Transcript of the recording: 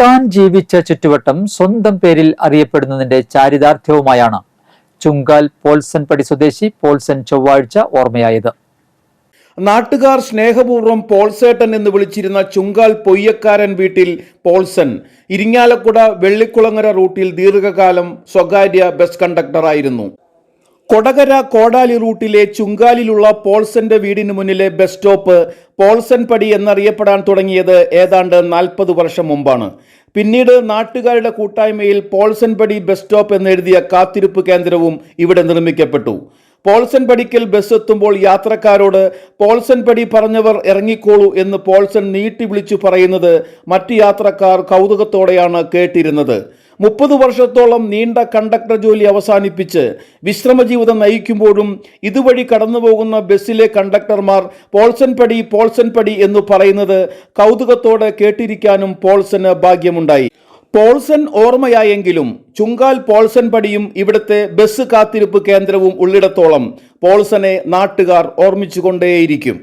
താൻ ജീവിച്ച ചുറ്റുവട്ടം സ്വന്തം പേരിൽ അറിയപ്പെടുന്നതിന്റെ ചാരിതാർത്ഥ്യവുമായാണ് ചുങ്കാൽ പോൾസൻപടി സ്വദേശി പോൾസൻ ചൊവ്വാഴ്ച ഓർമ്മയായത്. നാട്ടുകാർ സ്നേഹപൂർവം പോൾസേട്ടൻ എന്ന് വിളിച്ചിരുന്ന ചുങ്കാൽ പൊയ്യക്കാരൻ വീട്ടിൽ പോൾസൻ ഇരിങ്ങാലക്കുട വെള്ളിക്കുളങ്ങര റൂട്ടിൽ ദീർഘകാലം സ്വകാര്യ ബസ് കണ്ടക്ടറായിരുന്നു. കൊടകര കോടാലി റൂട്ടിലെ ചുങ്കാലിലുള്ള പോൾസന്റെ വീടിന് മുന്നിലെ ബസ് സ്റ്റോപ്പ് പോൾസൻ പടി എന്നറിയപ്പെടാൻ തുടങ്ങിയത് ഏതാണ്ട് നാൽപ്പത് വർഷം മുമ്പാണ്. പിന്നീട് നാട്ടുകാരുടെ കൂട്ടായ്മയിൽ പോൾസൻ പടി ബസ് സ്റ്റോപ്പ് എന്നെഴുതിയ കാത്തിരിപ്പ് കേന്ദ്രവും ഇവിടെ നിർമ്മിക്കപ്പെട്ടു. പോൾസൻ പടിക്കൽ ബസ് എത്തുമ്പോൾ യാത്രക്കാരോട് പോൾസൻ പടി പറഞ്ഞവർ ഇറങ്ങിക്കോളൂ എന്ന് പോൾസൻ നീട്ടി വിളിച്ചു പറയുന്നത് മറ്റു യാത്രക്കാർ കൗതുകത്തോടെയാണ് കേട്ടിരുന്നത്. മുപ്പത് വർഷത്തോളം നീണ്ട കണ്ടക്ടർ ജോലി അവസാനിപ്പിച്ച് വിശ്രമജീവിതം നയിക്കുമ്പോഴും ഇതുവഴി കടന്നുപോകുന്ന ബസ്സിലെ കണ്ടക്ടർമാർ പോൾസൻ പടി പോൾസൻ പടി എന്ന് പറയുന്നത് കൗതുകത്തോടെ കേട്ടിരിക്കാനും പോൾസന് ഭാഗ്യമുണ്ടായി. പോൾസൻ ഓർമ്മയായെങ്കിലും ചുങ്കാൽ പോൾസൺ പടിയും ഇവിടുത്തെ ബസ് കാത്തിരിപ്പ് കേന്ദ്രവും ഉള്ളിടത്തോളം പോൾസനെ നാട്ടുകാർ ഓർമ്മിച്ചുകൊണ്ടേയിരിക്കും.